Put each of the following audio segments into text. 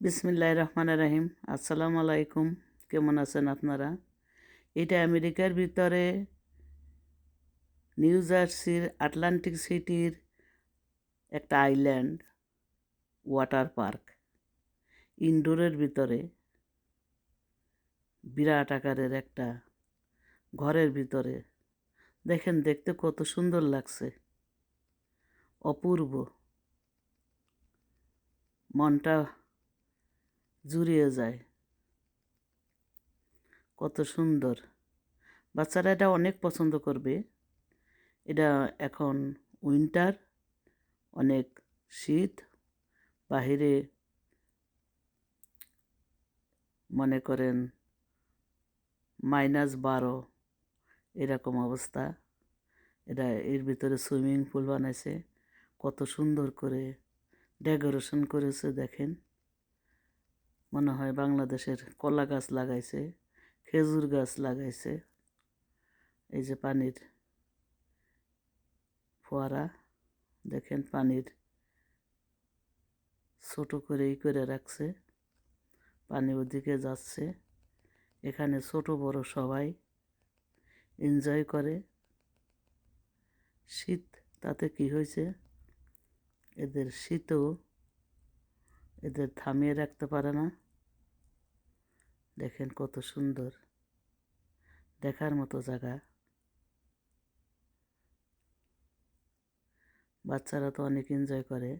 বিসমিল্লাহ রহমান রাহিম। আসসালামু আলাইকুম। কেমন আছেন আপনারা? এটা আমেরিকার ভিতরে নিউ জার্সির আটলান্টিক সিটির একটা আইল্যান্ড, ওয়াটার পার্ক। ইনডোরের ভিতরে বিরাট আকারের একটা ঘরের ভিতরে। দেখেন, দেখতে কত সুন্দর লাগছে। অপূর্ব। মনটা জুড়িয়ে যায়। কত সুন্দর। বাচ্চারা এটা অনেক পছন্দ করবে। এটা এখন উইন্টার, অনেক শীত, বাহিরে মনে করেন মাইনাস বারো, এরকম অবস্থা। এটা এর ভিতরে সুইমিং পুল বানাইছে। কত সুন্দর করে ডেকোরেশন করেছে, দেখেন। মনে হয় বাংলাদেশের কলা গাছ লাগাইছে, খেজুর গাছ লাগাইছে, এই যে পানির ফোয়ারা, দেখেন পানির ছোট করে ই করে রাখছে, পানি ওদিকে যাচ্ছে, এখানে ছোট বড় সবাই এনজয় করে। শীত, তাতে কি হয়েছে? এদের শীতও এদের থামিয়ে রাখতে পারে না। দেখেন কত সুন্দর। দেখার মতো জায়গা। বাচ্চারা তো অনেক এনজয় করে।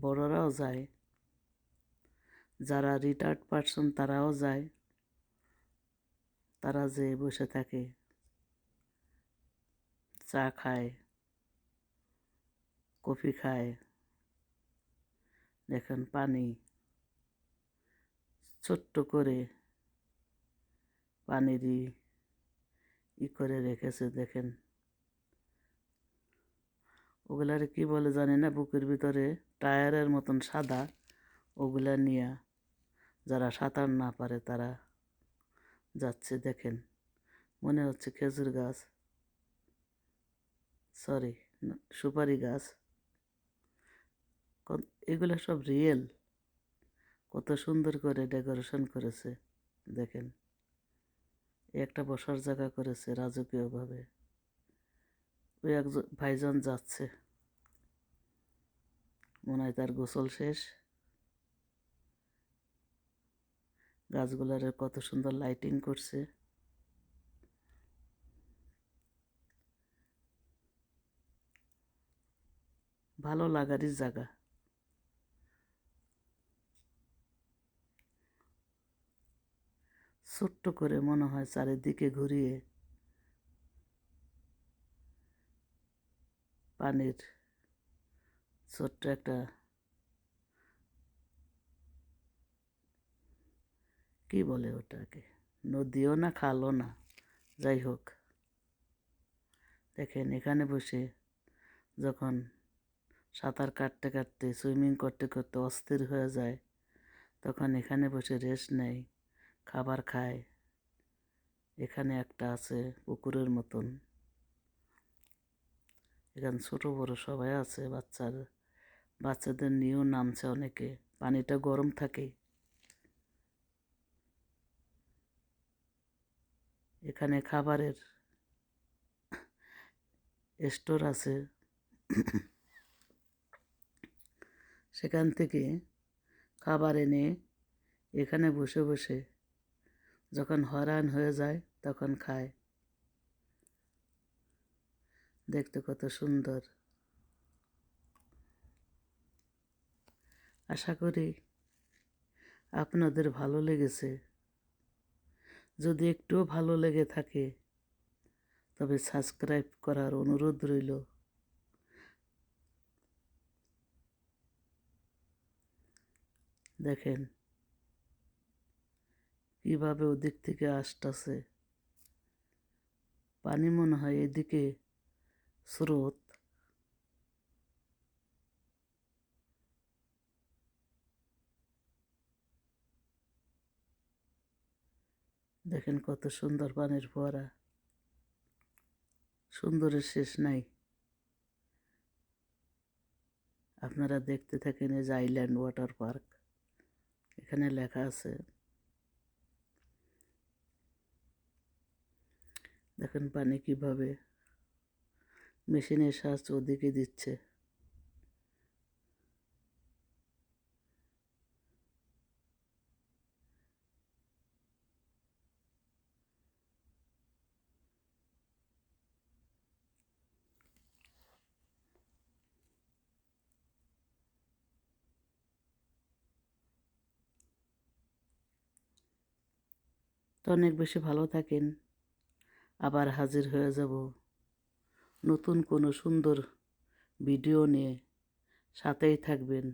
বড়রাও যায়। যারা রিটায়ার্ড পারসন তারাও যায়। তারা যে বসে থাকে। চা খায়। কফি খায়। দেখেন পানি ছোট্ট করে পানিরই ই করে রেখেছে, দেখেন। ওগুলার কি বলে জানি না, বুকের ভিতরে টায়ারের মতন সাদা ওগুলা নিয়ে যারা সাঁতার না পারে তারা যাচ্ছে, দেখেন। মনে হচ্ছে খেজুর গাছ। সরি, সুপারি গাছ। এগুলো সব রিয়েল কত সুন্দর করে ডেকোরেশন করেছে, দেখেন। একটা বসার জায়গা করেছে রাজকীয়ভাবে। ওই একজন ভাইজান যাচ্ছে। মনে হয় তার গোসল শেষ। গাছগুলার কত সুন্দর লাইটিং করছে। ভালো লাগারই জায়গা। ছোট্ট করে মনে হয় চারিদিকে ঘুরিয়ে পানির ছোট্ট একটা কি বলে ওটাকে? নদীও না, খালও না। যাই হোক। দেখেন, এখানে বসে যখন সাঁতার কাটতে কাটতে, সুইমিং করতে করতে অস্থির হয়ে যায়, তখন এখানে বসে রেস্ট নেয়। খাবার খায়। এখানে একটা আছে, পুকুরের মতন। এখানে ছোট, বড় সবাই আছে, বাচ্চার, বাচ্চাদের নিয়েও নামছে অনেকে। পানিটা গরম থাকে। এখানে খাবারের স্টোর আছে। সেখান থেকে খাবার এনে এখানে বসে বসে যখন হরান হয়ে যায়, তখন খায়। দেখতে কত সুন্দর। আশা করি আপনাদের ভালো লেগেছে। যদি একটুও ভালো লেগে থাকে, তবে সাবস্ক্রাইব করার অনুরোধ রইল। দেখেন কীভাবে ওদিক থেকে আসতেছে। পানি মনে হয় এদিকে স্রোত। দেখেন কত সুন্দর পানির ফোয়ারা। সুন্দরের শেষ নাই। আপনারা দেখতে থাকেন এই যে আইল্যান্ড ওয়াটার পার্ক এখানে লেখা আছে দেখেন পানি কীভাবে মেশিনের সাহায্যে ওদিকে দিচ্ছে। অনেক বেশি ভালো থাকেন। আবার হাজির হয়ে যাব। নতুন কোনো সুন্দর ভিডিও নিয়ে সাথেই থাকবেন।